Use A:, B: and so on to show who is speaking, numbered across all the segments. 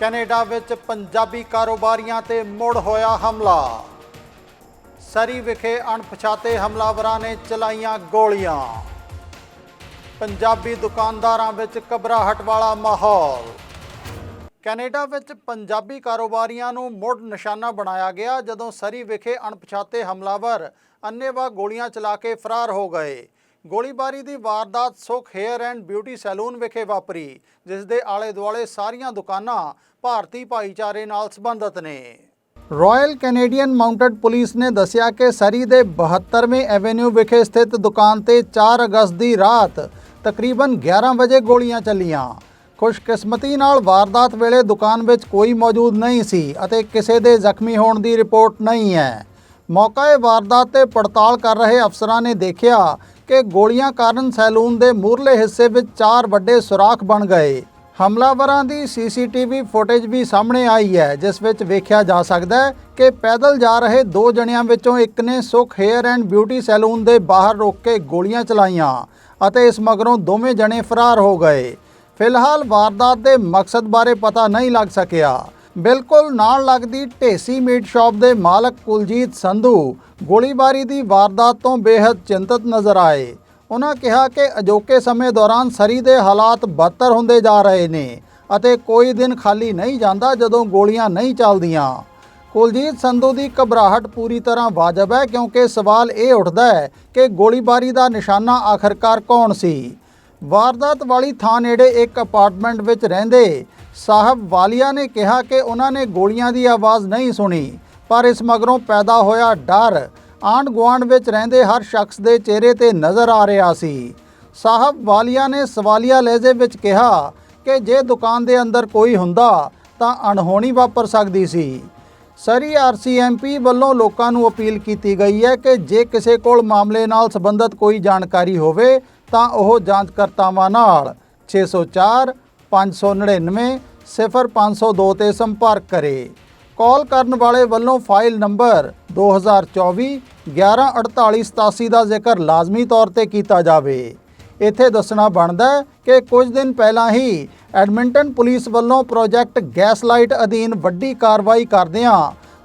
A: Canada ਵਿੱਚ ਪੰਜਾਬੀ ਕਾਰੋਬਾਰੀਆਂ ਤੇ ਮੁੜ ਹੋਇਆ ਹਮਲਾ। ਸਰੀ ਵਿਖੇ ਅਣਪਛਾਤੇ ਹਮਲਾਵਰਾਂ ਨੇ ਚਲਾਈਆਂ ਗੋਲੀਆਂ। ਪੰਜਾਬੀ ਦੁਕਾਨਦਾਰਾਂ ਵਿੱਚ ਘਬਰਾਹਟ ਵਾਲਾ ਮਾਹੌਲ। ਕੈਨੇਡਾ ਵਿੱਚ ਪੰਜਾਬੀ ਕਾਰੋਬਾਰੀਆਂ ਨੂੰ ਮੁੜ ਨਿਸ਼ਾਨਾ ਬਣਾਇਆ ਗਿਆ ਜਦੋਂ ਸਰੀ ਵਿਖੇ ਅਣਪਛਾਤੇ ਹਮਲਾਵਰ ਅੰਨ੍ਹੇਵਾਹ ਗੋਲੀਆਂ ਚਲਾ ਕੇ ਫਰਾਰ ਹੋ ਗਏ। ਗੋਲੀਬਾਰੀ ਦੀ ਵਾਰਦਾਤ ਸੁਖ ਹੇਅਰ ਐਂਡ ਬਿਊਟੀ ਸੈਲੂਨ ਵਿਖੇ ਵਾਪਰੀ, ਜਿਸ ਦੇ ਆਲੇ ਦੁਆਲੇ ਸਾਰੀਆਂ ਦੁਕਾਨਾਂ ਭਾਰਤੀ ਭਾਈਚਾਰੇ ਨਾਲ ਸੰਬੰਧਿਤ ਨੇ। ਰਾਇਲ ਕੈਨੇਡੀਅਨ ਮਾਊਂਟਡ ਪੁਲਿਸ ਨੇ ਦੱਸਿਆ ਕਿ ਸਰੀ ਦੇ 72ਵੇਂ ਐਵੇਨਿਊ ਵਿਖੇ ਸਥਿਤ ਦੁਕਾਨ ਤੇ 4 ਅਗਸਤ ਦੀ ਰਾਤ ਤਕਰੀਬਨ 11 ਵਜੇ ਗੋਲੀਆਂ ਚੱਲੀਆਂ। ਖੁਸ਼ਕਿਸਮਤੀ ਨਾਲ ਵਾਰਦਾਤ ਵੇਲੇ ਦੁਕਾਨ ਵਿੱਚ ਕੋਈ ਮੌਜੂਦ ਨਹੀਂ ਸੀ ਅਤੇ ਕਿਸੇ ਦੇ ਜ਼ਖਮੀ ਹੋਣ ਦੀ ਰਿਪੋਰਟ ਨਹੀਂ ਹੈ। ਮੌਕਾ ਮੌਕਾਏ ਵਾਰਦਾਤ ਤੇ ਪੜਤਾਲ ਕਰ ਰਹੇ ਅਫਸਰਾਂ ਨੇ ਦੇਖਿਆ ਕਿ ਗੋਲੀਆਂ ਕਾਰਨ ਸੈਲੂਨ ਦੇ ਮੂਰਲੇ ਹਿੱਸੇ ਵਿੱਚ ਚਾਰ ਵੱਡੇ ਸੁਰਾਖ ਬਣ ਗਏ। ਹਮਲਾਵਰਾਂ ਦੀ ਸੀਸੀਟੀਵੀ ਫੁਟੇਜ ਵੀ ਸਾਹਮਣੇ ਆਈ ਹੈ, ਜਿਸ ਵਿੱਚ ਵੇਖਿਆ ਜਾ ਸਕਦਾ ਹੈ ਕਿ ਪੈਦਲ ਜਾ ਰਹੇ ਦੋ ਜਣਿਆਂ ਵਿੱਚੋਂ ਇੱਕ ਨੇ ਸੁਖ ਹੇਅਰ ਐਂਡ ਬਿਊਟੀ ਸੈਲੂਨ ਦੇ ਬਾਹਰ ਰੋਕ ਕੇ ਗੋਲੀਆਂ ਚਲਾਈਆਂ ਅਤੇ ਇਸ ਮਗਰੋਂ ਦੋਵੇਂ ਜਣੇ ਫਰਾਰ ਹੋ ਗਏ। ਫਿਲਹਾਲ ਵਾਰਦਾਤ ਦੇ ਮਕਸਦ ਬਾਰੇ ਪਤਾ ਨਹੀਂ ਲੱਗ ਸਕਿਆ। ਬਿਲਕੁਲ ਨਾਲ ਲੱਗਦੀ ਢੇਸੀ ਮੀਟ ਸ਼ਾਪ ਦੇ ਮਾਲਕ ਕੁਲਜੀਤ ਸੰਧੂ ਗੋਲੀਬਾਰੀ ਦੀ ਵਾਰਦਾਤ ਤੋਂ ਬੇहद ਚਿੰਤਤ ਨਜ਼ਰ ਆਏ। ਉਹਨਾਂ ਕਿਹਾ ਕਿ ਅਜੋਕੇ ਸਮੇਂ ਦੌਰਾਨ ਸਰੀ ਦੇ ਹਾਲਾਤ ਬਦਤਰ ਹੁੰਦੇ ਜਾ ਰਹੇ ਨੇ ਅਤੇ ਕੋਈ ਦਿਨ ਖਾਲੀ ਨਹੀਂ ਜਾਂਦਾ ਜਦੋਂ ਗੋਲੀਆਂ ਨਹੀਂ ਚੱਲਦੀਆਂ। ਕੁਲਜੀਤ ਸੰਧੂ ਦੀ ਘਬਰਾਹਟ ਪੂਰੀ ਤਰ੍ਹਾਂ ਵਾਜਬ ਹੈ ਕਿਉਂਕਿ ਸਵਾਲ ਇਹ ਉੱਠਦਾ ਹੈ ਕਿ ਗੋਲੀਬਾਰੀ ਦਾ ਨਿਸ਼ਾਨਾ ਆਖਰਕਾਰ ਕੌਣ ਸੀ? ਵਾਰਦਾਤ ਵਾਲੀ ਥਾਂ ਨੇੜੇ ਇੱਕ ਅਪਾਰਟਮੈਂਟ ਵਿੱਚ ਰਹਿੰਦੇ ਸਾਹਿਬ ਵਾਲੀਆ ਨੇ ਕਿਹਾ ਕਿ ਉਹਨਾਂ ਨੇ ਗੋਲੀਆਂ ਦੀ ਆਵਾਜ਼ ਨਹੀਂ ਸੁਣੀ, ਪਰ ਇਸ ਮਗਰੋਂ ਪੈਦਾ ਹੋਇਆ ਡਰ। ਆਂਢ ਗੁਆਂਢ ਵਿੱਚ ਰਹਿੰਦੇ ਹਰ ਸ਼ਖਸ ਦੇ ਚਿਹਰੇ ਤੇ ਨਜ਼ਰ ਆ ਰਿਹਾ ਸੀ। ਸਾਹਿਬ ਵਾਲੀਆ ਨੇ ਸਵਾਲੀਆ ਲਹਿਜੇ ਵਿੱਚ ਕਿਹਾ ਕਿ ਜੇ ਦੁਕਾਨ ਦੇ ਅੰਦਰ ਕੋਈ ਹੁੰਦਾ ਤਾਂ ਅਣਹੋਣੀ ਵਾਪਰ ਸਕਦੀ ਸੀ। ਸਰੀ ਆਰਸੀਐਮਪੀ ਵੱਲੋਂ ਲੋਕਾਂ ਨੂੰ ਅਪੀਲ ਕੀਤੀ ਗਈ ਹੈ ਕਿ ਜੇ ਕਿਸੇ ਕੋਲ ਮਾਮਲੇ ਨਾਲ ਸੰਬੰਧਿਤ ਕੋਈ ਜਾਣਕਾਰੀ ਹੋਵੇ ਤਾਂ ਉਹ ਜਾਂਚਕਰਤਾਵਾਂ ਨਾਲ 604 599 0502 ਤੇ ਸੰਪਰਕ ਕਰੇ। ਕਾਲ ਕਰਨ ਵਾਲੇ ਵੱਲੋਂ ਫਾਈਲ ਨੰਬਰ 2024 114887 ਦਾ ਜ਼ਿਕਰ ਲਾਜ਼ਮੀ ਤੌਰ ਤੇ ਕੀਤਾ ਜਾਵੇ। ਇੱਥੇ ਦੱਸਣਾ ਬਣਦਾ ਹੈ ਕਿ ਕੁਝ ਦਿਨ ਪਹਿਲਾਂ ਹੀ ਐਡਮਿੰਟਨ ਪੁਲਿਸ ਵੱਲੋਂ ਪ੍ਰੋਜੈਕਟ ਗੈਸਲਾਈਟ ਅਧੀਨ ਵੱਡੀ ਕਾਰਵਾਈ ਕਰਦਿਆਂ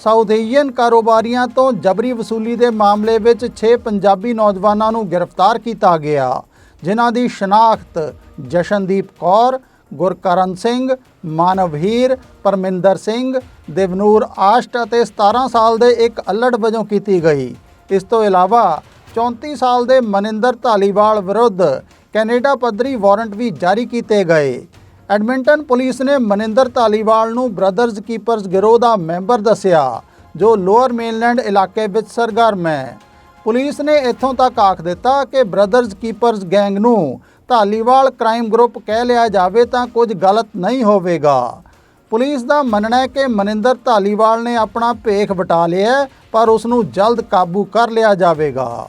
A: ਸਾਊਥ ਏਸ਼ੀਅਨ ਕਾਰੋਬਾਰੀਆਂ ਤੋਂ ਜਬਰੀ ਵਸੂਲੀ ਦੇ ਮਾਮਲੇ ਵਿੱਚ 6 ਪੰਜਾਬੀ ਨੌਜਵਾਨਾਂ ਨੂੰ ਗ੍ਰਿਫਤਾਰ ਕੀਤਾ ਗਿਆ, ਜਿਨ੍ਹਾਂ ਦੀ ਸ਼ਨਾਖਤ ਜਸ਼ਨਦੀਪ ਕੌਰ, ਗੁਰਕਰਨ ਸਿੰਘ, ਮਾਨਵਹੀਰ, ਪਰਮਿੰਦਰ ਸਿੰਘ, ਦੇਵਨੂਰ ਆਸ਼ਟ ਅਤੇ 17 ਸਾਲ ਦੇ ਇੱਕ ਅਲੜ ਵਜੋਂ ਕੀਤੀ ਗਈ। ਇਸ ਤੋਂ ਇਲਾਵਾ 34 ਸਾਲ ਦੇ ਮਨਿੰਦਰ ਧਾਲੀਵਾਲ ਵਿਰੁੱਧ ਕੈਨੇਡਾ ਪੱਧਰੀ ਵਾਰੰਟ ਵੀ ਜਾਰੀ ਕੀਤੇ ਗਏ। ਐਡਮਿੰਟਨ ਪੁਲਿਸ ਨੇ ਮਨਿੰਦਰ ਧਾਲੀਵਾਲ ਨੂੰ ਬ੍ਰਦਰਜ਼ ਕੀਪਰਜ਼ ਗਿਰੋਹ ਦਾ ਮੈਂਬਰ ਦੱਸਿਆ, ਜੋ ਲੋਅਰ ਮੇਨਲੈਂਡ ਇਲਾਕੇ ਵਿੱਚ ਸਰਗਰਮ ਹੈ। ਪੁਲਿਸ ਨੇ ਇੱਥੋਂ ਤੱਕ ਆਖ ਦਿੱਤਾ ਕਿ ਬ੍ਰਦਰਜ਼ ਕੀਪਰਜ਼ ਗੈਂਗ ਨੂੰ ਧਾਲੀਵਾਲ ਕ੍ਰਾਈਮ ਗਰੁੱਪ ਕਹਿ ਲਿਆ ਜਾਵੇ ਤਾਂ ਕੁਝ ਗਲਤ ਨਹੀਂ ਹੋਵੇਗਾ। ਪੁਲਿਸ ਦਾ ਮੰਨਣਾ ਹੈ ਕਿ ਮਨਿੰਦਰ ਧਾਲੀਵਾਲ ਨੇ ਆਪਣਾ ਭੇਖ ਵਟਾ ਲਿਆ ਪਰ ਉਸ ਨੂੰ ਜਲਦ ਕਾਬੂ ਕਰ ਲਿਆ ਜਾਵੇਗਾ।